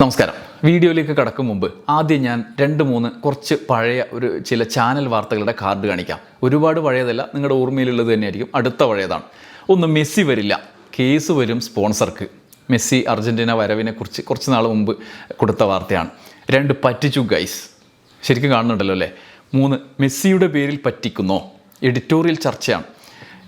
നമസ്കാരം. വീഡിയോയിലേക്ക് കടക്കും മുമ്പ് ആദ്യം ഞാൻ രണ്ട് മൂന്ന് കുറച്ച് പഴയ ഒരു ചില ചാനൽ വാർത്തകളുടെ കാർഡ് കാണിക്കാം. ഒരുപാട് പഴയതല്ല നിങ്ങളുടെ ഓർമ്മയിലുള്ളത് തന്നെയായിരിക്കും. അടുത്ത പഴയതാണ്. ഒന്ന് മെസ്സി വരില്ല. കേസ് വരും സ്പോൺസർക്ക്. മെസ്സി അർജന്റീന വരവിനെ കുറിച്ച് കുറച്ച് നാൾ മുമ്പ് കൊടുത്ത വാർത്തയാണ്. രണ്ട് പറ്റിച്ചു ഗൈസ്. ശരിക്കും കാണുന്നുണ്ടല്ലോ അല്ലേ? മൂന്ന് മെസ്സിയുടെ പേരിൽ പറ്റിക്കുന്നോ? എഡിറ്റോറിയൽ ചർച്ചയാണ്.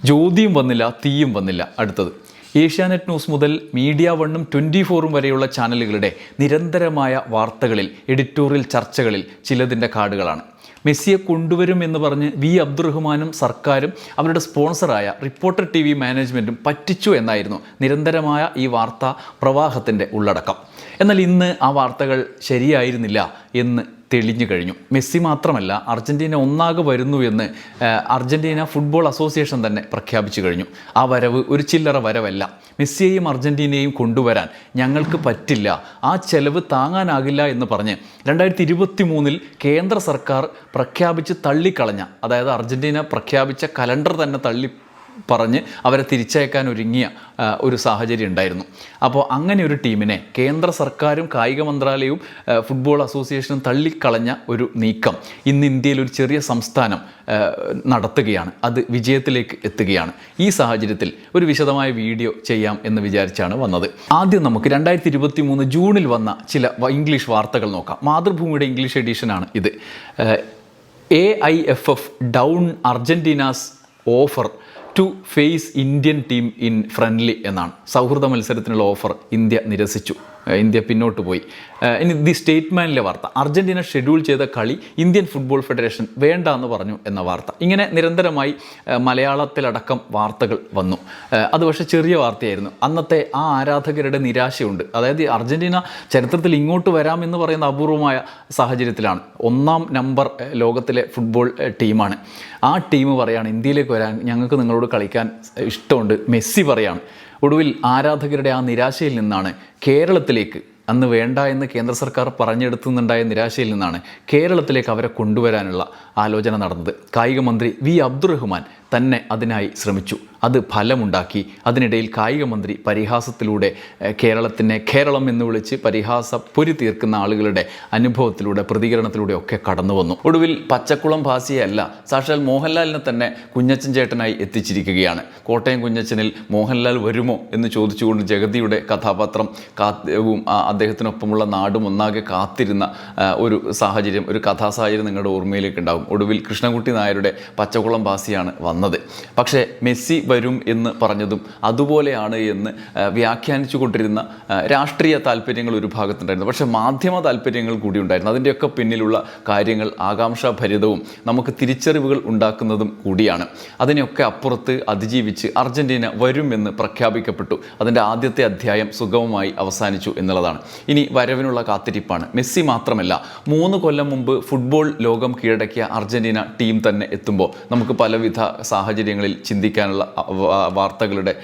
ജ്യോതിയും വന്നില്ല തീയും വന്നില്ല. അടുത്തത് ഏഷ്യാനെറ്റ് ന്യൂസ് മുതൽ മീഡിയ വണ്ണും ട്വന്റി ഫോറും വരെയുള്ള ചാനലുകളുടെ നിരന്തരമായ വാർത്തകളിൽ എഡിറ്റോറിയൽ ചർച്ചകളിൽ ചിലതിന്റെ കാർഡുകളാണ് മെസ്സിയെ കൊണ്ടുവരും എന്ന് പറഞ്ഞ് വി അബ്ദുറഹ്മാനും സർക്കാരും അവരുടെ സ്പോൺസറായ റിപ്പോർട്ടർ ടി വി മാനേജ്മെന്റും പറ്റിച്ചു എന്നായിരുന്നു നിരന്തരമായ ഈ വാർത്താ പ്രവാഹത്തിന്റെ ഉള്ളടക്കം. എന്നാൽ ഇന്ന് ആ വാർത്തകൾ ശരിയായിരുന്നില്ല എന്ന് തെളിഞ്ഞു കഴിഞ്ഞു. മെസ്സി മാത്രമല്ല അർജന്റീന ഒന്നാകെ വരുന്നു എന്ന് അർജന്റീന ഫുട്ബോൾ അസോസിയേഷൻ തന്നെ പ്രഖ്യാപിച്ചു കഴിഞ്ഞു. ആ വരവ് ഒരു ചില്ലറ വരവല്ല. മെസ്സിയെയും അർജന്റീനയെയും കൊണ്ടുവരാൻ ഞങ്ങൾക്ക് പറ്റില്ല. ആ ചെലവ് താങ്ങാനാകില്ല എന്ന് പറഞ്ഞ് രണ്ടായിരത്തി ഇരുപത്തി മൂന്നിൽ കേന്ദ്ര സർക്കാർ പ്രഖ്യാപിച്ച് തള്ളിക്കളഞ്ഞ അതായത് അർജന്റീന പ്രഖ്യാപിച്ച കലണ്ടർ തന്നെ തള്ളി പറഞ്ഞ് അവരെ തിരിച്ചയക്കാൻ ഒരുങ്ങിയ ഒരു സാഹചര്യം ഉണ്ടായിരുന്നു. അപ്പോൾ അങ്ങനെ ഒരു ടീമിനെ കേന്ദ്ര സർക്കാരും കായിക മന്ത്രാലയവും ഫുട്ബോൾ അസോസിയേഷനും തള്ളിക്കളഞ്ഞ ഒരു നീക്കം ഇന്ന് ഇന്ത്യയിൽ ഒരു ചെറിയ സംസ്ഥാനം നടത്തുകയാണ്. അത് വിജയത്തിലേക്ക് എത്തുകയാണ്. ഈ സാഹചര്യത്തിൽ ഒരു വിശദമായ വീഡിയോ ചെയ്യാം എന്ന് വിചാരിച്ചാണ് വന്നത്. ആദ്യം നമുക്ക് രണ്ടായിരത്തി ഇരുപത്തി മൂന്ന് ജൂണിൽ വന്ന ചില ഇംഗ്ലീഷ് വാർത്തകൾ നോക്കാം. മാതൃഭൂമിയുടെ ഇംഗ്ലീഷ് എഡിഷനാണ് ഇത്. A I F F down Argentina's offer to face Indian team in friendly എന്നാണ്. സൗഹൃദ മത്സരത്തിനുള്ള ഓഫർ ഇന്ത്യ നിരസിച്ചു. ഇന്ത്യ പിന്നോട്ട് പോയി. ഇനി ദി സ്റ്റേറ്റ്മാനിലെ വാർത്ത. അർജന്റീന ഷെഡ്യൂൾ ചെയ്ത കളി ഇന്ത്യൻ ഫുട്ബോൾ ഫെഡറേഷൻ വേണ്ട എന്ന് പറഞ്ഞു എന്ന വാർത്ത. ഇങ്ങനെ നിരന്തരമായി മലയാളത്തിലടക്കം വാർത്തകൾ വന്നു. അത് പക്ഷേ ചെറിയ വാർത്തയായിരുന്നു. അന്നത്തെ ആ ആരാധകരുടെ നിരാശയുണ്ട്. അതായത് അർജന്റീന ചരിത്രത്തിൽ ഇങ്ങോട്ട് വരാമെന്ന് പറയുന്ന അപൂർവമായ സാഹചര്യത്തിലാണ്. ഒന്നാം നമ്പർ ലോകത്തിലെ ഫുട്ബോൾ ടീമാണ്. ആ ടീം പറയാണ് ഇന്ത്യയിലേക്ക് വരാൻ ഞങ്ങൾക്ക് നിങ്ങളോട് കളിക്കാൻ ഇഷ്ടമുണ്ട്. മെസ്സി പറയാണ്. ഒടുവിൽ ആരാധകരുടെ ആ നിരാശയിൽ നിന്നാണ് കേരളത്തിലേക്ക് അന്ന് വേണ്ട എന്ന് കേന്ദ്ര സർക്കാർ പറഞ്ഞെടുത്തുന്നുണ്ടായ നിരാശയിൽ നിന്നാണ് കേരളത്തിലേക്ക് അവരെ കൊണ്ടുവരാനുള്ള ആലോചന നടന്നത്. കായിക മന്ത്രി വി അബ്ദുറഹ്മാൻ തന്നെ അതിനായി ശ്രമിച്ചു. അത് ഫലമുണ്ടാക്കി. അതിനിടയിൽ കായിക മന്ത്രി പരിഹാസത്തിലൂടെ കേരളത്തിനെ കേരളം എന്ന് വിളിച്ച് പരിഹാസ പൊരി തീർക്കുന്ന ആളുകളുടെ അനുഭവത്തിലൂടെ പ്രതികരണത്തിലൂടെ ഒക്കെ കടന്നു വന്നു. ഒടുവിൽ പച്ചക്കുളം ഭാസിയല്ല സാക്ഷാൽ മോഹൻലാലിനെ തന്നെ കുഞ്ഞച്ചൻ ചേട്ടനായി എത്തിച്ചിരിക്കുകയാണ്. കോട്ടയം കുഞ്ഞച്ചനിൽ മോഹൻലാൽ വരുമോ എന്ന് ചോദിച്ചുകൊണ്ട് ജഗതിയുടെ കഥാപാത്രം കാവും അദ്ദേഹത്തിനൊപ്പമുള്ള നാടും ഒന്നാകെ കാത്തിരുന്ന ഒരു സാഹചര്യം ഒരു കഥാസാഹചര്യം നിങ്ങളുടെ ഓർമ്മയിലേക്ക് ഉണ്ടാകും ഒടുവിൽ കൃഷ്ണൻകുട്ടി നായരുടെ പച്ചക്കുളം ഭാസിയാണ് വന്നത്. പക്ഷേ മെസ്സി വരും എന്ന് പറഞ്ഞതും അതുപോലെയാണ് എന്ന് വ്യാഖ്യാനിച്ചു കൊണ്ടിരുന്ന രാഷ്ട്രീയ താല്പര്യങ്ങൾ ഒരു ഭാഗത്തുണ്ടായിരുന്നു. പക്ഷേ മാധ്യമ താല്പര്യങ്ങൾ കൂടി ഉണ്ടായിരുന്നു. അതിന്റെയൊക്കെ പിന്നിലുള്ള കാര്യങ്ങൾ ആകാംക്ഷാഭരിതവും നമുക്ക് തിരിച്ചറിവുകൾ ഉണ്ടാക്കുന്നതും കൂടിയാണ്. അതിനെയൊക്കെ അപ്പുറത്ത് അതിജീവിച്ച് അർജന്റീന വരുമെന്ന് പ്രഖ്യാപിക്കപ്പെട്ടു. അതിന്റെ ആദ്യത്തെ അധ്യായം സുഗമമായി അവസാനിച്ചു എന്നുള്ളതാണ്. ഇനി വരവിനുള്ള കാത്തിരിപ്പാണ്. മെസ്സി മാത്രമല്ല മൂന്ന് കൊല്ലം മുമ്പ് ഫുട്ബോൾ ലോകം കീഴടക്കിയ അർജന്റീന ടീം തന്നെ എത്തുമ്പോൾ നമുക്ക് പലവിധ സാഹചര്യങ്ങളിൽ ചിന്തിക്കാനുള്ള വാർത്തകളുടെ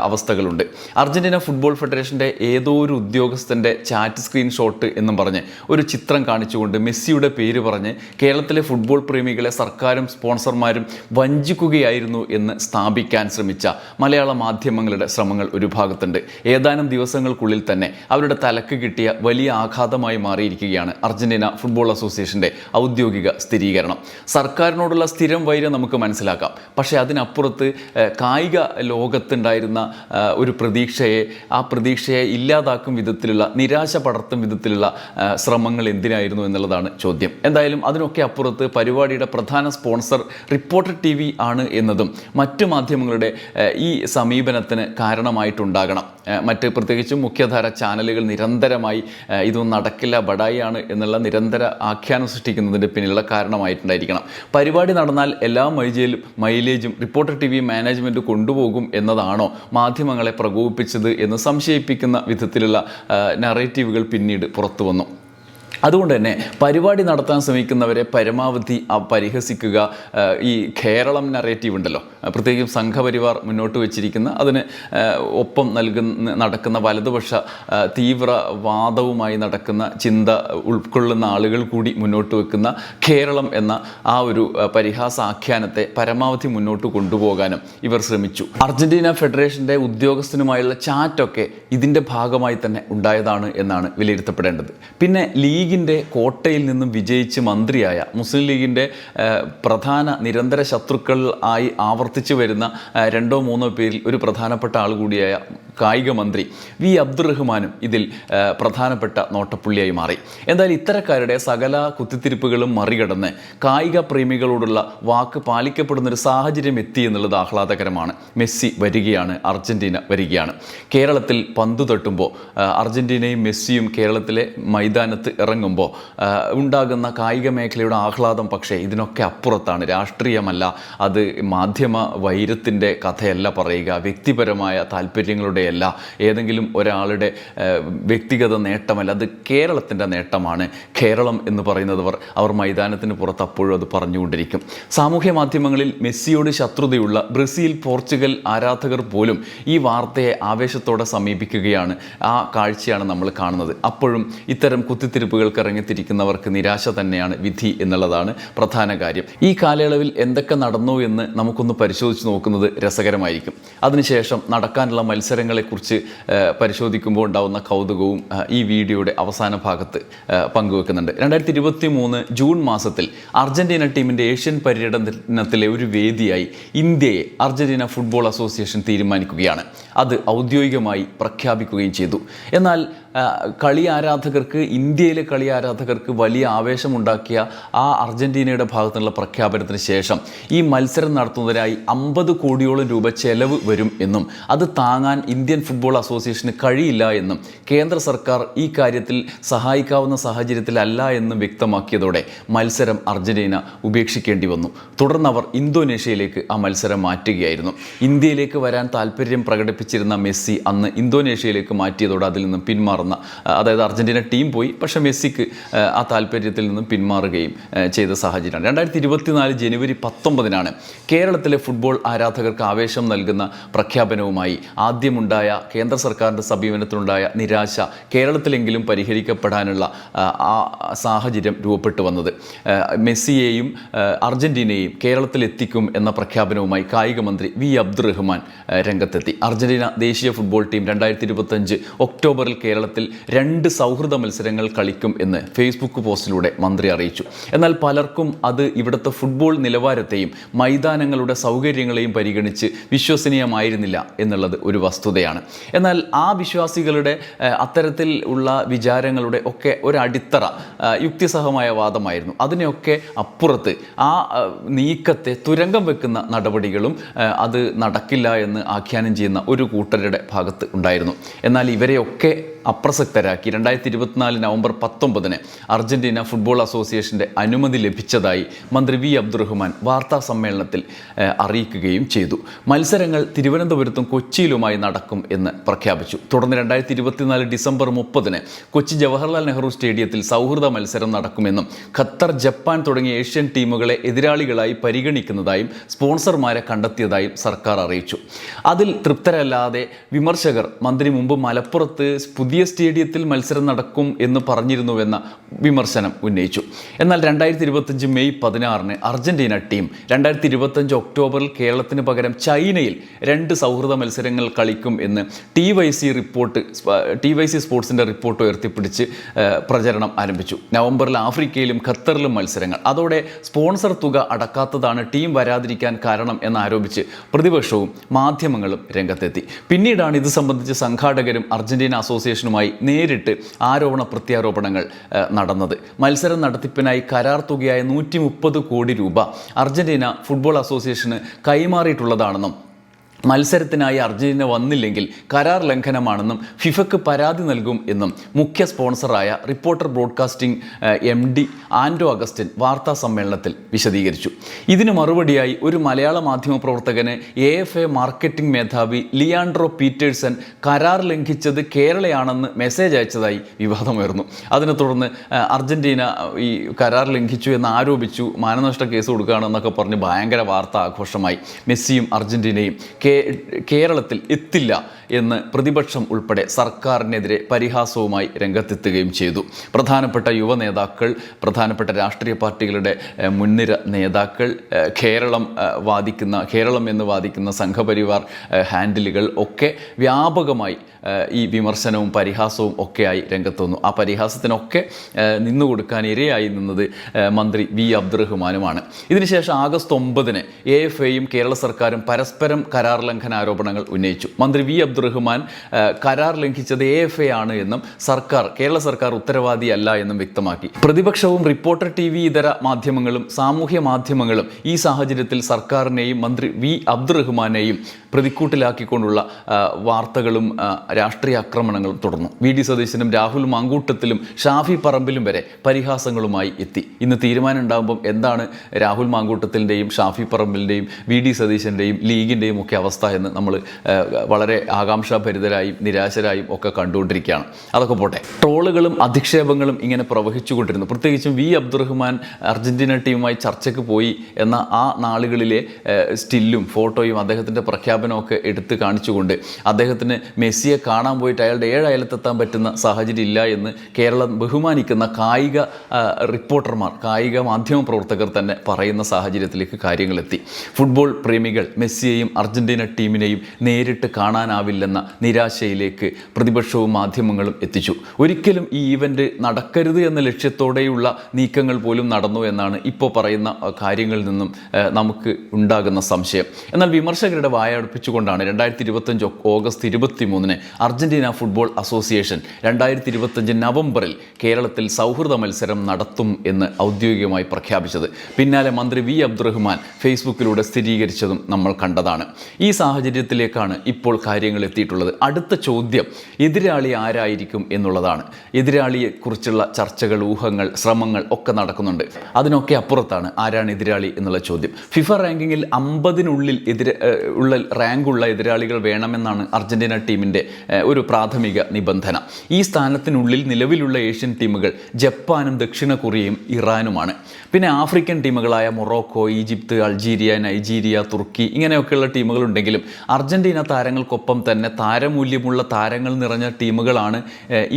അവസ്ഥകളുണ്ട്. അർജന്റീന ഫുട്ബോൾ ഫെഡറേഷന്റെ ഏതോ ഒരു ഉദ്യോഗസ്ഥന്റെ ചാറ്റ് സ്ക്രീൻഷോട്ട് എന്നും പറഞ്ഞ് ഒരു ചിത്രം കാണിച്ചുകൊണ്ട് മെസ്സിയുടെ പേര് പറഞ്ഞ് കേരളത്തിലെ ഫുട്ബോൾ പ്രേമികളെ സർക്കാരും സ്പോൺസർമാരും വഞ്ചിക്കുകയായിരുന്നു എന്ന് സ്ഥാപിക്കാൻ ശ്രമിച്ച മലയാള മാധ്യമങ്ങളുടെ ശ്രമങ്ങൾ ഒരു ഭാഗത്തുണ്ട്. ഏതാനും ദിവസങ്ങൾക്കുള്ളിൽ തന്നെ അവരുടെ തലക്ക് കിട്ടിയ വലിയ ആഘാതമായി മാറിയിരിക്കുകയാണ് അർജന്റീന ഫുട്ബോൾ അസോസിയേഷന്റെ ഔദ്യോഗിക സ്ഥിരീകരണം. സർക്കാരിനോടുള്ള സ്ഥിരം വൈര്യം നമുക്ക് മനസ്സിലാക്കാം. പക്ഷേ അതിനപ്പുറത്ത് കായിക ലോകത്തുണ്ടായിരുന്ന ഒരു പ്രതീക്ഷയെ ആ പ്രതീക്ഷയെ ഇല്ലാതാക്കും വിധത്തിലുള്ള നിരാശ പടർത്തും വിധത്തിലുള്ള ശ്രമങ്ങൾ എന്തിനായിരുന്നു എന്നുള്ളതാണ് ചോദ്യം. എന്തായാലും അതിനൊക്കെ അപ്പുറത്ത് പരിപാടിയുടെ പ്രധാന സ്പോൺസർ റിപ്പോർട്ടർ ടി ആണ് എന്നതും മറ്റു മാധ്യമങ്ങളുടെ ഈ സമീപനത്തിന് കാരണമായിട്ടുണ്ടാകണം. മറ്റ് പ്രത്യേകിച്ചും മുഖ്യധാര ചാനലുകൾ നിരന്തരമായി ഇതൊന്നും നടക്കില്ല ബഡായിയാണ് എന്നുള്ള നിരന്തര ആഖ്യാനം സൃഷ്ടിക്കുന്നതിന്റെ പിന്നിലുള്ള കാരണമായിട്ടുണ്ടായിരിക്കണം. പരിപാടി നടന്നാൽ എല്ലാ മൈജയിലും മൈലേജും റിപ്പോർട്ടർ ടി വി മാനേജ്മെന്റ് കൊണ്ടുപോകും എന്നതാണോ മാധ്യമങ്ങളെ പ്രകോപിപ്പിച്ചത് എന്ന് സംശയിപ്പിക്കുന്ന വിധത്തിലുള്ള നറേറ്റീവുകൾ പിന്നീട് പുറത്തു വന്നു അതുകൊണ്ട് തന്നെ പരിപാടി നടത്താൻ ശ്രമിക്കുന്നവരെ പരമാവധി പരിഹസിക്കുക. ഈ കേരളം നറേറ്റീവ് ഉണ്ടല്ലോ. പ്രത്യേകിച്ചും സംഘപരിവാർ മുന്നോട്ട് വെച്ചിരിക്കുന്ന അതിന് ഒപ്പം നൽകുന്ന നടക്കുന്ന വലതുപക്ഷ തീവ്രവാദവുമായി നടക്കുന്ന ചിന്ത ഉൾക്കൊള്ളുന്ന ആളുകൾ കൂടി മുന്നോട്ട് വെക്കുന്ന കേരളം എന്ന ആ ഒരു പരിഹാസാഖ്യാനത്തെ പരമാവധി മുന്നോട്ട് കൊണ്ടുപോകാനും ഇവർ ശ്രമിച്ചു. അർജന്റീന ഫെഡറേഷന്റെ ഉദ്യോഗസ്ഥനുമായുള്ള ചാറ്റൊക്കെ ഇതിന്റെ ഭാഗമായി തന്നെ ഉണ്ടായതാണ് എന്നാണ് വിലയിരുത്തപ്പെടേണ്ടത്. പിന്നെ ലീഗിന്റെ കോട്ടയിൽ നിന്നും വിജയിച്ച് മന്ത്രിയായ മുസ്ലിം ലീഗിന്റെ പ്രധാന നിരന്തര ശത്രുക്കൾ ആയി ആവർത്തിച്ചു വരുന്ന രണ്ടോ മൂന്നോ പേരിൽ ഒരു പ്രധാനപ്പെട്ട ആൾ കൂടിയായ കായിക മന്ത്രി വി അബ്ദുറഹ്മാനും ഇതിൽ പ്രധാനപ്പെട്ട നോട്ടപ്പുള്ളിയായി മാറി. എന്തായാലും ഇത്തരക്കാരുടെ സകല കുത്തിത്തിരിപ്പുകളും മറികടന്ന് കായിക പ്രേമികളോടുള്ള വാക്ക് പാലിക്കപ്പെടുന്ന ഒരു സാഹചര്യം എത്തി എന്നുള്ളത് ആഹ്ലാദകരമാണ്. മെസ്സി വരികയാണ് അർജന്റീന വരികയാണ്. കേരളത്തിൽ പന്തു തട്ടുമ്പോൾ അർജന്റീനയും മെസ്സിയും കേരളത്തിലെ മൈതാനത്ത് ഇറങ്ങുമ്പോൾ ഉണ്ടാകുന്ന കായിക മേഖലയുടെ ആഹ്ലാദം പക്ഷേ ഇതിനൊക്കെ അപ്പുറത്താണ്. രാഷ്ട്രീയമല്ല അത് മാധ്യമ വൈരത്തിന്റെ കഥയല്ല പറയുക. വ്യക്തിപരമായ താല്പര്യങ്ങളുടെയല്ല ഏതെങ്കിലും ഒരാളുടെ വ്യക്തിഗത നേട്ടമല്ല. അത് കേരളത്തിന്റെ നേട്ടമാണ്. കേരളം എന്ന് പറയുന്നതവർ അവർ മൈതാനത്തിന് പുറത്ത് അപ്പോഴും അത് പറഞ്ഞുകൊണ്ടിരിക്കും. സാമൂഹ്യ മാധ്യമങ്ങളിൽ മെസ്സിയോട് ശത്രുതയുള്ള ബ്രസീൽ പോർച്ചുഗൽ ആരാധകർ പോലും ഈ വാർത്തയെ ആവേശത്തോടെ സമീപിക്കുകയാണ്. ആ കാഴ്ചയാണ് നമ്മൾ കാണുന്നത്. അപ്പോഴും ഇത്തരം കുത്തിത്തിരിപ്പുകൾക്ക് ഇറങ്ങിത്തിരിക്കുന്നവർക്ക് നിരാശ തന്നെയാണ് വിധി എന്നുള്ളതാണ് പ്രധാന കാര്യം. ഈ കാലയളവിൽ എന്തൊക്കെ നടന്നു എന്ന് നമുക്കൊന്ന് പരിശോധിച്ച് നോക്കുന്നത് രസകരമായിരിക്കും. അതിനുശേഷം നടക്കാനുള്ള മത്സരങ്ങളെക്കുറിച്ച് ആ, പരിശോധിക്കുമ്പോൾ ഉണ്ടാകുന്ന കൗതുകവും ഈ വീഡിയോയുടെ അവസാന ഭാഗത്ത് പങ്കുവെക്കുന്നുണ്ട്. രണ്ടായിരത്തി ഇരുപത്തി മൂന്ന് ജൂൺ മാസത്തിൽ അർജന്റീന ടീമിന്റെ ഏഷ്യൻ പര്യടനത്തിലെ ഒരു വേദിയായി ഇന്ത്യയെ അർജന്റീന ഫുട്ബോൾ അസോസിയേഷൻ തീരുമാനിക്കുകയാണ്. അത് ഔദ്യോഗികമായി പ്രഖ്യാപിക്കുകയും ചെയ്തു. എന്നാൽ കളി ആരാധകർക്ക് ഇന്ത്യയിലെ കളി ആരാധകർക്ക് വലിയ ആവേശമുണ്ടാക്കിയ ആ അർജന്റീനയുടെ ഭാഗത്തുള്ള പ്രഖ്യാപനത്തിന് ശേഷം ഈ മത്സരം നടത്തുന്നതിനായി അമ്പത് കോടിയോളം രൂപ ചെലവ് വരും എന്നും അത് താങ്ങാൻ ഇന്ത്യൻ ഫുട്ബോൾ അസോസിയേഷന് കഴിയില്ല എന്നും കേന്ദ്ര സർക്കാർ ഈ കാര്യത്തിൽ സഹായിക്കാവുന്ന സാഹചര്യത്തിലല്ല എന്നും വ്യക്തമാക്കിയതോടെ മത്സരം അർജന്റീന ഉപേക്ഷിക്കേണ്ടി വന്നു. തുടർന്ന് അവർ ഇന്തോനേഷ്യയിലേക്ക് ആ മത്സരം മാറ്റുകയായിരുന്നു. ഇന്ത്യയിലേക്ക് വരാൻ താല്പര്യം പ്രകടിപ്പിച്ചിരുന്ന മെസ്സി അന്ന് ഇന്തോനേഷ്യയിലേക്ക് മാറ്റിയതോടെ അതിൽ നിന്നും പിന്മാറുന്ന അതായത് അർജന്റീന ടീം പോയി പക്ഷേ മെസ്സിക്ക് ആ, താല്പര്യത്തിൽ നിന്നും പിന്മാറുകയും ചെയ്ത സാഹചര്യമാണ്. രണ്ടായിരത്തി ഇരുപത്തിനാല് ജനുവരി പത്തൊമ്പതിനാണ് കേരളത്തിലെ ഫുട്ബോൾ ആരാധകർക്ക് ആവേശം നൽകുന്ന പ്രഖ്യാപനവുമായി ആദ്യമുണ്ടായ കേന്ദ്ര സർക്കാരിന്റെ സമീപനത്തിലുണ്ടായ നിരാശ കേരളത്തിലെങ്കിലും പരിഹരിക്കപ്പെടാനുള്ള ആ, സാഹചര്യം രൂപപ്പെട്ടു വന്നത്. മെസ്സിയെയും അർജന്റീനയും കേരളത്തിലെത്തിക്കും എന്ന പ്രഖ്യാപനവുമായി കായിക മന്ത്രി വി അബ്ദുറഹ്മാൻ രംഗത്തെത്തി. രംഗത്തെത്തി അർജന്റീന ദേശീയ ഫുട്ബോൾ ടീം രണ്ടായിരത്തി ഇരുപത്തഞ്ച് ഒക്ടോബറിൽ കേരളത്തിൽ രണ്ട് സൗഹൃദ മത്സരങ്ങൾ കളിക്കും എന്ന് ഫേസ്ബുക്ക് പോസ്റ്റിലൂടെ മന്ത്രി അറിയിച്ചു. എന്നാൽ പലർക്കും അത് ഇവിടുത്തെ ഫുട്ബോൾ നിലവാരത്തെയും മൈതാനങ്ങളുടെ സൗകര്യങ്ങളെയും പരിഗണിച്ച് വിശ്വസനീയമായിരുന്നില്ല എന്നുള്ളത് ഒരു വസ്തുതയാണ്. എന്നാൽ ആ വിശ്വാസികളുടെ അത്തരത്തിൽ ഉള്ള വിചാരങ്ങളുടെ ഒക്കെ ഒരടിത്തറ യുക്തിസഹമായ വാദമായിരുന്നു. അതിനെയൊക്കെ അപ്പുറത്ത് ആ, നീക്കത്തെ തുരങ്കം വെക്കുന്ന നടപടികളും അത് നടക്കില്ല എന്ന് ആഖ്യാനം ചെയ്യുന്ന ഒരു കൂട്ടരുടെ ഭാഗത്ത് ഉണ്ടായിരുന്നു. എന്നാൽ ഇവരെയൊക്കെ അപ്രസക്തരാക്കി. രണ്ടായിരത്തി ഇരുപത്തിനാല് നവംബർ പത്തൊമ്പതിന് അർജന്റീന ഫുട്ബോൾ അസോസിയേഷന്റെ അനുമതി ലഭിച്ചതായി മന്ത്രി വി. അബ്ദുറഹ്മാൻ വാർത്താ സമ്മേളനത്തിൽ അറിയിക്കുകയും ചെയ്തു. മത്സരങ്ങൾ തിരുവനന്തപുരത്തും കൊച്ചിയിലുമായി നടക്കും എന്ന് പ്രഖ്യാപിച്ചു. തുടർന്ന് രണ്ടായിരത്തി ഇരുപത്തിനാല് ഡിസംബർ മുപ്പതിന് കൊച്ചി ജവഹർലാൽ നെഹ്റു സ്റ്റേഡിയത്തിൽ സൗഹൃദ മത്സരം നടക്കുമെന്നും ഖത്തർ ജപ്പാൻ തുടങ്ങിയ ഏഷ്യൻ ടീമുകളെ എതിരാളികളായി പരിഗണിക്കുന്നതായും സ്പോൺസർമാരെ കണ്ടെത്തിയതായും സർക്കാർ അറിയിച്ചു. അതിൽ തൃപ്തരല്ലാതെ വിമർശകർ മന്ത്രി മുമ്പ് മലപ്പുറത്ത് പുതിയ സ്റ്റേഡിയത്തിൽ മത്സരം നടക്കും എന്ന് പറഞ്ഞിരുന്നുവെന്ന വിമർശനം ഉന്നയിച്ചു. എന്നാൽ രണ്ടായിരത്തി ഇരുപത്തഞ്ച് മെയ് പതിനാറിന് അർജന്റീന ടീം രണ്ടായിരത്തി ഇരുപത്തഞ്ച് ഒക്ടോബറിൽ കേരളത്തിന് പകരം ചൈനയിൽ രണ്ട് സൗഹൃദ മത്സരങ്ങൾ കളിക്കും എന്ന് T Y C report T Y C സ്പോർട്സിന്റെ report ഉയർത്തിപ്പിടിച്ച് പ്രചരണം ആരംഭിച്ചു. നവംബറിൽ ആഫ്രിക്കയിലും ഖത്തറിലും മത്സരങ്ങൾ. അതോടെ സ്പോൺസർ തുക അടക്കാത്തതാണ് ടീം വരാതിരിക്കാൻ കാരണം എന്നാരോപിച്ച് പ്രതിപക്ഷവും മാധ്യമങ്ങളും രംഗത്തെത്തി. പിന്നീടാണ് ഇത് സംബന്ധിച്ച് സംഘാടകരും അർജന്റീന അസോസിയേഷനുമായി നേരിട്ട് ആരോപണ പ്രത്യാരോപണങ്ങൾ നടന്നത്. മത്സരം നടത്തിപ്പിനായി കരാർ തുകയായ നൂറ്റി കോടി രൂപ അർജന്റീന ഫുട്ബോൾ അസോസിയേഷന് കൈമാറിയിട്ടുള്ളതാണെന്നും മത്സരത്തിനായി അർജന്റീന വന്നില്ലെങ്കിൽ കരാർ ലംഘനമാണെന്നും ഫിഫയ്ക്ക് പരാതി നൽകും എന്നും മുഖ്യ സ്പോൺസറായ reporter broadcasting M D Anto Augustine വാർത്താ സമ്മേളനത്തിൽ വിശദീകരിച്ചു. ഇതിന് മറുപടിയായി ഒരു മലയാള മാധ്യമ പ്രവർത്തകന് എ എഫ് എ മാർക്കറ്റിംഗ് മേധാവി ലിയാൻഡ്രോ പീറ്റേഴ്സൺ കരാർ ലംഘിച്ചത് കേരളയാണെന്ന് മെസ്സേജ് അയച്ചതായി വിവാദമുയർന്നു. അതിനെ തുടർന്ന് അർജന്റീന ഈ കരാർ ലംഘിച്ചു എന്ന് ആരോപിച്ചു മാനനഷ്ട കേസ് കൊടുക്കുകയാണെന്നൊക്കെ പറഞ്ഞ് ഭയങ്കര വാർത്ത ആഘോഷമായി മെസ്സിയും അർജന്റീനയും കേ കേരളത്തിൽ എത്തില്ല എന്ന് പ്രതിപക്ഷം ഉൾപ്പെടെ സർക്കാരിനെതിരെ പരിഹാസവുമായി രംഗത്തെത്തുകയും ചെയ്തു. പ്രധാനപ്പെട്ട യുവ നേതാക്കൾ പ്രധാനപ്പെട്ട രാഷ്ട്രീയ പാർട്ടികളുടെ മുൻനിര നേതാക്കൾ കേരളം വാദിക്കുന്ന കേരളം എന്ന് വാദിക്കുന്ന സംഘപരിവാർ ഹാൻഡിലുകൾ ഒക്കെ വ്യാപകമായി ഈ വിമർശനവും പരിഹാസവും ഒക്കെയായി രംഗത്ത് വന്നു. ആ പരിഹാസത്തിനൊക്കെ നിന്നുകൊടുക്കാൻ ഇരയായി നിന്നത് മന്ത്രി വി. അബ്ദുറഹ്മാനുമാണ്. ഇതിനുശേഷം ആഗസ്റ്റ് ഒമ്പതിന് എ എഫ് എയും കേരള സർക്കാരും പരസ്പരം കരാർ ലംഘന ആരോപണങ്ങൾ ഉന്നയിച്ചു. മന്ത്രി വി. അബ്ദുറഹ്മാൻ കരാർ ലംഘിച്ചത് എ എഫ് എ ആണ് എന്നും സർക്കാർ കേരള സർക്കാർ ഉത്തരവാദിയല്ല എന്നും വ്യക്തമാക്കി. പ്രതിപക്ഷവും റിപ്പോർട്ടർ ടി വി ഇതര മാധ്യമങ്ങളും സാമൂഹ്യ മാധ്യമങ്ങളും ഈ സാഹചര്യത്തിൽ സർക്കാരിനെയും മന്ത്രി വി. അബ്ദുറഹ്മാനെയും പ്രതിക്കൂട്ടിലാക്കിക്കൊണ്ടുള്ള വാർത്തകളും രാഷ്ട്രീയ ആക്രമണങ്ങളും തുടർന്നു. വി. ഡി. സതീശനും രാഹുൽ മാങ്കൂട്ടത്തിലും ഷാഫി പറമ്പിലും വരെ പരിഹാസങ്ങളുമായി എത്തി. ഇന്ന് തീരുമാനം ഉണ്ടാകുമ്പം എന്താണ് രാഹുൽ മാങ്കൂട്ടത്തിന്റെയും ഷാഫി പറമ്പിലിന്റെയും വി. ഡി. സതീശന്റെയും ലീഗിന്റെയും ഒക്കെ അവസ്ഥ എന്ന് നമ്മൾ വളരെ ആകാംക്ഷാഭരിതരായും നിരാശരായും ഒക്കെ കണ്ടുകൊണ്ടിരിക്കുകയാണ്. അതൊക്കെ പോട്ടെ. ട്രോളുകളും അധിക്ഷേപങ്ങളും ഇങ്ങനെ പ്രവഹിച്ചുകൊണ്ടിരുന്നു. പ്രത്യേകിച്ചും വി. അബ്ദുറഹ്മാൻ അർജന്റീന ടീമുമായി ചർച്ചയ്ക്ക് പോയി എന്ന ആ നാളുകളിലെ സ്റ്റില്ലും ഫോട്ടോയും അദ്ദേഹത്തിന്റെ പ്രഖ്യാപനമൊക്കെ എടുത്ത് കാണിച്ചുകൊണ്ട് അദ്ദേഹത്തിന് മെസ്സിയെ കാണാൻ പോയിട്ട് അയാളുടെ ഏഴയലത്തെത്താൻ പറ്റുന്ന സാഹചര്യം ഇല്ല എന്ന് കേരളം ബഹുമാനിക്കുന്ന കായിക റിപ്പോർട്ടർമാർ കായിക മാധ്യമ പ്രവർത്തകർ തന്നെ പറയുന്ന സാഹചര്യത്തിലേക്ക് കാര്യങ്ങളെത്തി. ഫുട്ബോൾ പ്രേമികൾ മെസ്സിയെയും അർജന്റീന ടീമിനെയും നേരിട്ട് കാണാനാവില്ലെന്ന നിരാശയിലേക്ക് പ്രതിപക്ഷവും മാധ്യമങ്ങളും എത്തിച്ചു. ഒരിക്കലും ഈ ഈവന്റ് നടക്കരുത് എന്ന ലക്ഷ്യത്തോടെയുള്ള നീക്കങ്ങൾ പോലും നടന്നു എന്നാണ് ഇപ്പോൾ പറയുന്ന കാര്യങ്ങളിൽ നിന്നും നമുക്ക് ഉണ്ടാകുന്ന സംശയം. എന്നാൽ വിമർശകരുടെ വായടുപ്പിച്ചുകൊണ്ടാണ് രണ്ടായിരത്തി ഇരുപത്തഞ്ച് ഓഗസ്റ്റ് ഇരുപത്തി മൂന്നിന് അർജന്റീന ഫുട്ബോൾ അസോസിയേഷൻ രണ്ടായിരത്തി ഇരുപത്തഞ്ച് നവംബറിൽ കേരളത്തിൽ സൗഹൃദ മത്സരം നടത്തും എന്ന് ഔദ്യോഗികമായി പ്രഖ്യാപിച്ചത്. പിന്നാലെ മന്ത്രി വി അബ്ദുറഹ്മാൻ ഫേസ്ബുക്കിലൂടെ സ്ഥിരീകരിച്ചതും നമ്മൾ കണ്ടതാണ്. ഈ സാഹചര്യത്തിലേക്കാണ് ഇപ്പോൾ കാര്യങ്ങൾ എത്തിയിട്ടുള്ളത്. അടുത്ത ചോദ്യം എതിരാളി ആരായിരിക്കും എന്നുള്ളതാണ്. എതിരാളിയെക്കുറിച്ചുള്ള ചർച്ചകൾ ഊഹങ്ങൾ ശ്രമങ്ങൾ ഒക്കെ നടക്കുന്നുണ്ട്. അതിനൊക്കെ അപ്പുറത്താണ് ആരാണ് എതിരാളി എന്നുള്ള ചോദ്യം. ഫിഫ റാങ്കിങ്ങിൽ അമ്പതിനുള്ളിൽ എതിരെ ഉള്ള റാങ്കുള്ള എതിരാളികൾ വേണമെന്നാണ് അർജന്റീന ടീമിന്റെ ഒരു പ്രാഥമിക നിബന്ധന. ഈ സ്ഥാനത്തിനുള്ളിൽ നിലവിലുള്ള ഏഷ്യൻ ടീമുകൾ ജപ്പാനും ദക്ഷിണ കൊറിയയും ഇറാനുമാണ്. പിന്നെ ആഫ്രിക്കൻ ടീമുകളായ മൊറോക്കോ ഈജിപ്ത് അൾജീരിയ നൈജീരിയ തുർക്കി ഇങ്ങനെയൊക്കെയുള്ള ടീമുകളുണ്ടെങ്കിലും അർജന്റീന താരങ്ങൾക്കൊപ്പം തന്നെ താരമൂല്യമുള്ള താരങ്ങൾ നിറഞ്ഞ ടീമുകളാണ്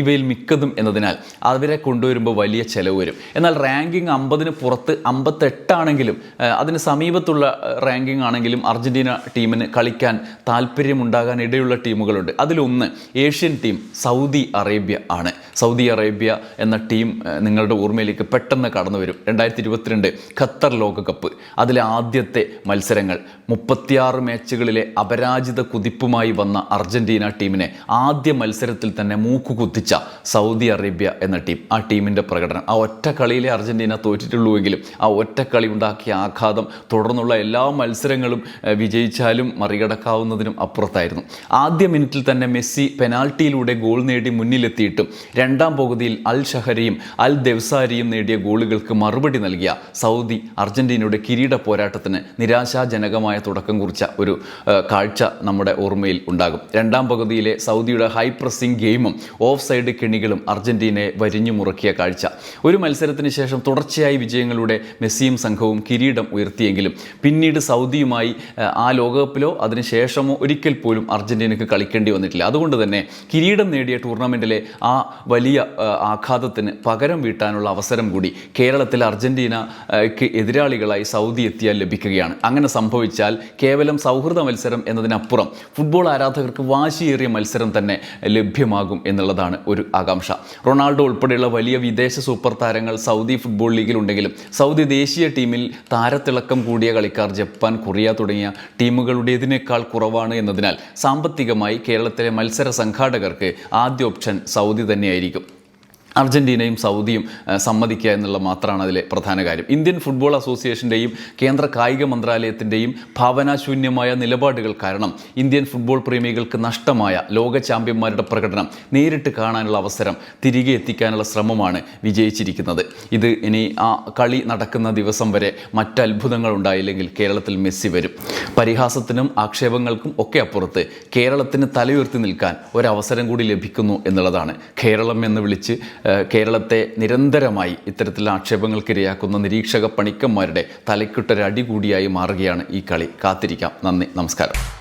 ഇവയിൽ മിക്കതും എന്നതിനാൽ അവരെ കൊണ്ടുവരുമ്പോൾ വലിയ ചെലവ് വരും. എന്നാൽ റാങ്കിങ് അമ്പതിന് പുറത്ത് അമ്പത്തെട്ടാണെങ്കിലും അതിന് സമീപത്തുള്ള റാങ്കിങ് ആണെങ്കിലും അർജന്റീന ടീമിന് കളിക്കാൻ താല്പര്യമുണ്ടാകാൻ ഇടയുള്ള ടീമുകളുണ്ട്. അതിലൊന്ന് ഏഷ്യൻ ടീം സൗദി അറേബ്യ ആണ്. സൗദി അറേബ്യ എന്ന ടീം നിങ്ങളുടെ ഓർമ്മയിലേക്ക് പെട്ടെന്ന് കടന്നു വരും രണ്ടായിരത്തി ഇരുപത്തിരണ്ട് ഖത്തർ ലോകകപ്പ്. അതിലെ ആദ്യത്തെ മത്സരങ്ങൾ മുപ്പത്തിയാറ് മാച്ചുകളിലെ അപരാജിത കുതിപ്പുമായി വന്ന അർജന്റീന ടീമിനെ ആദ്യ മത്സരത്തിൽ തന്നെ മൂക്കു കുത്തിച്ച സൗദി അറേബ്യ എന്ന ടീം ആ ടീമിന്റെ പ്രകടനം. ആ ഒറ്റ കളിയിലെ അർജന്റീന തോറ്റിട്ടുള്ളൂവെങ്കിലും ആ ഒറ്റ കളി ഉണ്ടാക്കിയ ആഘാതം തുടർന്നുള്ള എല്ലാ മത്സരങ്ങളും വിജയിച്ചാലും വിജയിച്ചാലും മറികടക്കാവുന്നതിനും അപ്പുറത്തായിരുന്നു. ആദ്യ മിനിറ്റിൽ തന്നെ മെസ്സി പെനാൽറ്റിയിലൂടെ ഗോൾ നേടി മുന്നിലെത്തിയിട്ടും രണ്ടാം പകുതിയിൽ അൽ ഷഹരിയും അൽ ദെവ്സാരിയും നേടിയ ഗോളുകൾക്ക് മറുപടി നൽകിയ സൗദി അർജന്റീനയുടെ കിരീട പോരാട്ടത്തിന് നിരാശാജനകമായ തുടക്കം കുറിച്ച ഒരു കാഴ്ച നമ്മുടെ ഓർമ്മയിൽ ഉണ്ടാകും. രണ്ടാം പകുതിയിലെ സൗദിയുടെ ഹൈ പ്രസിംഗ് ഗെയിമും ഓഫ് സൈഡ് കെണികളും അർജന്റീനയെ വരിഞ്ഞു മുറക്കിയ കാഴ്ച. ഒരു മത്സരത്തിന് ശേഷം തുടർച്ചയായി വിജയങ്ങളുടെ മെസ്സിയും സംഘവും കിരീടം ഉയർത്തിയെങ്കിലും പിന്നീട് സൗദിയുമായി ആ ലോകകപ്പിലോ അതിനുശേഷമോ ഒരിക്കൽ പോലും അർജന്റീനയ്ക്ക് കളിക്കേണ്ടി വന്നിട്ടില്ല. അതുകൊണ്ട് തന്നെ കിരീടം നേടിയ ടൂർണമെന്റിലെ ആ വലിയ ആഘാതത്തിന് പകരം വീട്ടാനുള്ള അവസരം കൂടി കേരളത്തിൽ അർജന്റീനയ്ക്ക് എതിരാളികളായി സൗദി എത്തിയാൽ ലഭിക്കുകയാണ്. അങ്ങനെ സംഭവിച്ചാൽ കേവലം സൗഹൃദ മത്സരം എന്നതിനപ്പുറം ഫുട്ബോൾ ആരാധകർക്ക് വാശിയേറിയ മത്സരം തന്നെ ലഭ്യമാകും എന്നുള്ളതാണ് ഒരു ആകാംക്ഷ. റൊണാൾഡോ ഉൾപ്പെടെയുള്ള വലിയ വിദേശ സൂപ്പർ താരങ്ങൾ സൗദി ഫുട്ബോൾ ലീഗിലുണ്ടെങ്കിലും സൗദി ദേശീയ ടീമിൽ താരത്തിളക്കം കൂടിയ കളിക്കാർ ജപ്പാൻ കൊറിയ തുടങ്ങിയ ടീമുകളുടേതിനേക്കാൾ കുറവാണ് എന്നതിനാൽ സാമ്പത്തികമായി കേരളത്തിലെ മത്സര സംഘാടകർക്ക് ആദ്യ ഓപ്ഷൻ സൗദി തന്നെയായിരിക്കും. അർജന്റീനയും സൗദിയും സമ്മതിക്കുക എന്നുള്ള മാത്രമാണ് അതിലെ പ്രധാന കാര്യം. ഇന്ത്യൻ ഫുട്ബോൾ അസോസിയേഷന്റെയും കേന്ദ്ര കായിക മന്ത്രാലയത്തിന്റെയും ഭാവനാശൂന്യമായ നിലപാടുകൾ കാരണം ഇന്ത്യൻ ഫുട്ബോൾ പ്രേമികൾക്ക് നഷ്ടമായ ലോക ചാമ്പ്യന്മാരുടെ പ്രകടനം നേരിട്ട് കാണാനുള്ള അവസരം തിരികെ എത്തിക്കാനുള്ള ശ്രമമാണ് വിജയിച്ചിരിക്കുന്നത്. ഇത് ഇനി ആ കളി നടക്കുന്ന ദിവസം വരെ മറ്റത്ഭുതങ്ങൾ ഉണ്ടായില്ലെങ്കിൽ കേരളത്തിൽ മെസ്സി വരും. പരിഹാസത്തിനും ആക്ഷേപങ്ങൾക്കും ഒക്കെ അപ്പുറത്ത് കേരളത്തിന് തലയുയർത്തി നിൽക്കാൻ ഒരവസരം കൂടി ലഭിക്കുന്നു എന്നുള്ളതാണ്. കേരളം എന്ന് വിളിച്ച് കേരളത്തെ നിരന്തരമായി ഇത്തരത്തിലുള്ള ആക്ഷേപങ്ങൾക്ക് ഇരയാക്കുന്ന നിരീക്ഷക പണിക്കന്മാരുടെ തലക്കിട്ടൊരടി കൂടിയായി മാറുകയാണ് ഈ കളി. കാത്തിരിക്കാം. നന്ദി. നമസ്കാരം.